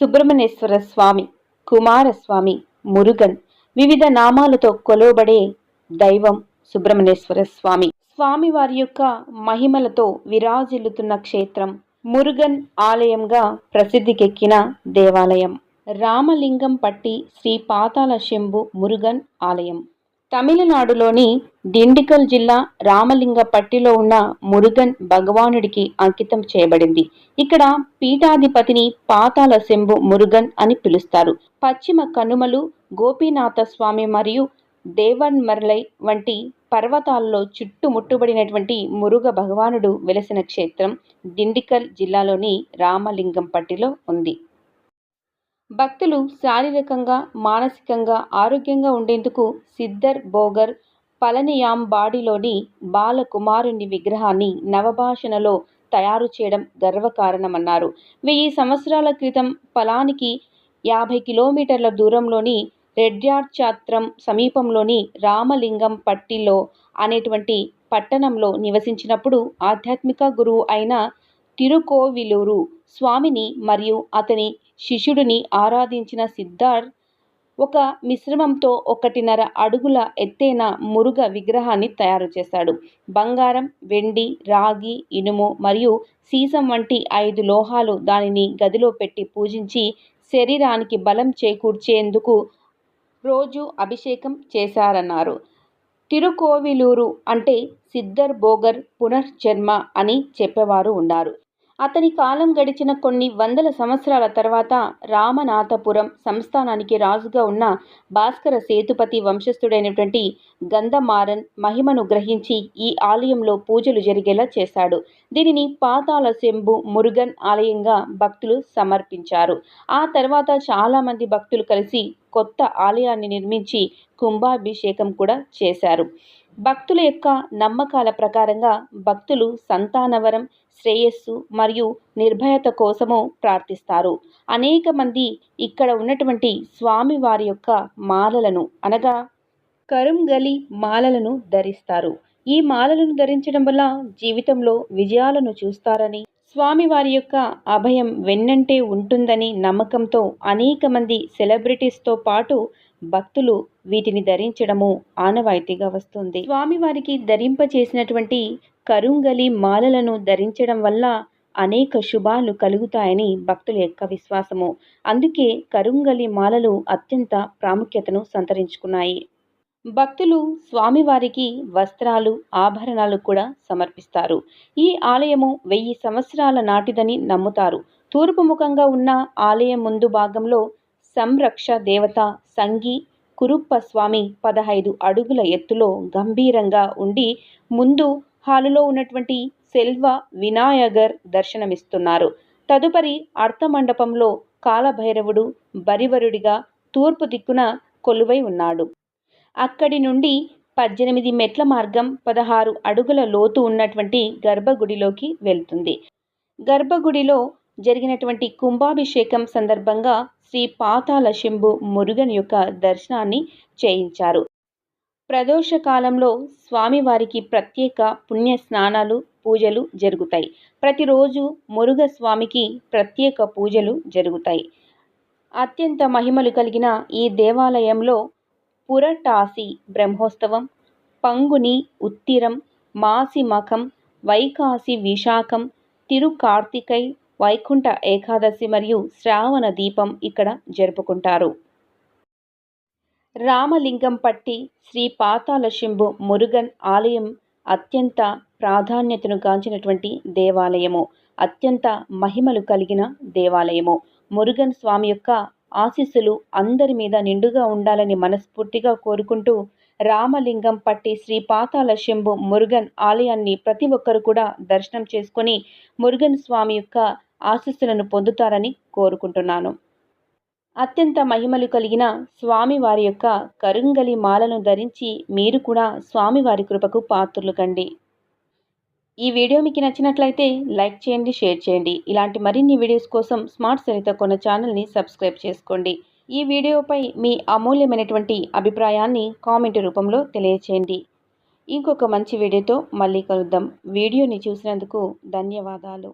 సుబ్రహ్మణ్యేశ్వర స్వామి కుమారస్వామి మురుగన్ వివిధ నామాలతో కొలువబడే దైవం సుబ్రహ్మణ్యేశ్వర స్వామి. స్వామి వారి యొక్క మహిమలతో విరాజిల్లుతున్న క్షేత్రం మురుగన్ ఆలయంగా ప్రసిద్ధికెక్కిన దేవాలయం. రామలింగం పట్టి శ్రీ పాతాల శంభు మురుగన్ ఆలయం. తమిళనాడులోని దిండికల్ జిల్లా రామలింగపట్టిలో ఉన్న మురుగన్ భగవానుడికి అంకితం చేయబడింది. ఇక్కడ పీఠాధిపతిని పాతాల శంభు మురుగన్ అని పిలుస్తారు. పశ్చిమ కనుమలు గోపీనాథ స్వామి మరియు దేవన్మర్లై వంటి పర్వతాల్లో చుట్టుముట్టుబడినటువంటి మురుగ భగవానుడు వెలసిన క్షేత్రం దిండికల్ జిల్లాలోని రామలింగంపట్టిలో ఉంది. భక్తులు శారీరకంగా మానసికంగా ఆరోగ్యంగా ఉండేందుకు సిద్ధర్ బోగర్ పళనియాంబాడిలోని బాలకుమారుని విగ్రహాన్ని నవభాషణలో తయారు చేయడం గర్వకారణమన్నారు. వెయ్యి సంవత్సరాల క్రితం పలానికి యాభై కిలోమీటర్ల దూరంలోని రెడ్యార్చాత్రం సమీపంలోని రామలింగం పట్టిలో అనేటువంటి పట్టణంలో నివసించినప్పుడు ఆధ్యాత్మిక గురువు అయిన తిరుకోవిలూరు స్వామిని మరియు అతని శిష్యుడిని ఆరాధించిన సిద్ధార్థ్ ఒక మిశ్రమంతో ఒకటిన్నర అడుగుల ఎత్తైన మురుగ విగ్రహాన్ని తయారు చేశాడు. బంగారం వెండి రాగి ఇనుము మరియు సీసం వంటి ఐదు లోహాలు దానిని గదిలో పెట్టి పూజించి శరీరానికి బలం చేకూర్చేందుకు రోజు అభిషేకం చేశారన్నారు. తిరుకోవిలూరు అంటే సిద్ధర్ బోగర్ పునర్జన్మ అని చెప్పేవారు ఉన్నారు. అతని కాలం గడిచిన కొన్ని వందల సంవత్సరాల తర్వాత రామనాథపురం సంస్థానానికి రాజుగా ఉన్న భాస్కర సేతుపతి వంశస్థుడైనటువంటి గంధమారన్ మహిమను గ్రహించి ఈ ఆలయంలో పూజలు జరిగేలా చేశాడు. దీనిని పాతాల శంభు మురుగన్ ఆలయంగా భక్తులు సమర్పించారు. ఆ తర్వాత చాలామంది భక్తులు కలిసి కొత్త ఆలయాన్ని నిర్మించి కుంభాభిషేకం కూడా చేశారు. భక్తుల యొక్క నమ్మకాల ప్రకారంగా భక్తులు సంతానవరం శ్రేయస్సు మరియు నిర్భయత కోసము ప్రార్థిస్తారు. అనేక మంది ఇక్కడ ఉన్నటువంటి స్వామి వారి యొక్క మాలలను అనగా కరుంగలి మాలలను ధరిస్తారు. ఈ మాలలను ధరించడం వల్ల జీవితంలో విజయాలను చూస్తారని స్వామివారి యొక్క అభయం వెన్నంటే ఉంటుందని నమ్మకంతో అనేక మంది సెలబ్రిటీస్తో పాటు భక్తులు వీటిని ధరించడము ఆనవాయితీగా వస్తుంది. స్వామివారికి ధరింపచేసినటువంటి కరుంగలి మాలలను ధరించడం వల్ల అనేక శుభాలు కలుగుతాయని భక్తుల యొక్క విశ్వాసము. అందుకే కరుంగలి మాలలు అత్యంత ప్రాముఖ్యతను సంతరించుకున్నాయి. భక్తులు స్వామివారికి వస్త్రాలు ఆభరణాలు కూడా సమర్పిస్తారు. ఈ ఆలయము వెయ్యి సంవత్సరాల నాటిదని నమ్ముతారు. తూర్పు ముఖంగా ఉన్న ఆలయం ముందు భాగంలో సంరక్ష దేవత సంగి కురుప్ప స్వామి పదహైదు అడుగుల ఎత్తులో గంభీరంగా ఉండి ముందు హాలులో ఉన్నటువంటి సెల్వ వినాయగర్ దర్శనమిస్తున్నారు. తదుపరి అర్థమండపంలో కాలభైరవుడు బరివరుడిగా తూర్పు దిక్కున కొలువై ఉన్నాడు. అక్కడి నుండి పద్దెనిమిది మెట్ల మార్గం పదహారు అడుగుల లోతు ఉన్నటువంటి గర్భగుడిలోకి వెళ్తుంది. గర్భగుడిలో జరిగినటువంటి కుంభాభిషేకం సందర్భంగా శ్రీ పాతాల శంభు మురుగన్ యొక్క దర్శనాన్ని చేయించారు. ప్రదోష కాలంలో స్వామివారికి ప్రత్యేక పుణ్య స్నానాలు పూజలు జరుగుతాయి. ప్రతిరోజు మురుగస్వామికి ప్రత్యేక పూజలు జరుగుతాయి. అత్యంత మహిమలు కలిగిన ఈ దేవాలయంలో పురటాసి బ్రహ్మోత్సవం పంగుని ఉత్తిరం మాసి మఖం వైకాసి విశాఖం తిరుకార్తికై వైకుంఠ ఏకాదశి మరియు శ్రావణ దీపం ఇక్కడ జరుపుకుంటారు. రామలింగంపట్టి శ్రీ పాతాల శింభు మురుగన్ ఆలయం అత్యంత ప్రాధాన్యతను గాంచినటువంటి దేవాలయము. అత్యంత మహిమలు కలిగిన దేవాలయము. మురుగన్ స్వామి యొక్క ఆశీస్సులు అందరి మీద నిండుగా ఉండాలని మనస్ఫూర్తిగా కోరుకుంటూ రామలింగం పట్టి శ్రీ పాతాల శంభు మురుగన్ ఆలయాన్ని ప్రతి ఒక్కరు కూడా దర్శనం చేసుకొని మురుగన్ స్వామి యొక్క ఆశీస్సులను పొందుతారని కోరుకుంటున్నాను. అత్యంత మహిమలు కలిగిన స్వామివారి యొక్క కరుంగలి మాలను ధరించి మీరు కూడా స్వామివారి కృపకు పాత్రలు కండి. ఈ వీడియో మీకు నచ్చినట్లయితే లైక్ చేయండి షేర్ చేయండి. ఇలాంటి మరిన్ని వీడియోస్ కోసం స్మార్ట్ సరిత కొన్న ఛానల్ని సబ్స్క్రైబ్ చేసుకోండి. ఈ వీడియోపై మీ అమూల్యమైనటువంటి అభిప్రాయాన్ని కామెంట్ రూపంలో తెలియచేయండి. ఇంకొక మంచి వీడియోతో మళ్ళీ కలుద్దాం. వీడియోని చూసినందుకు ధన్యవాదాలు.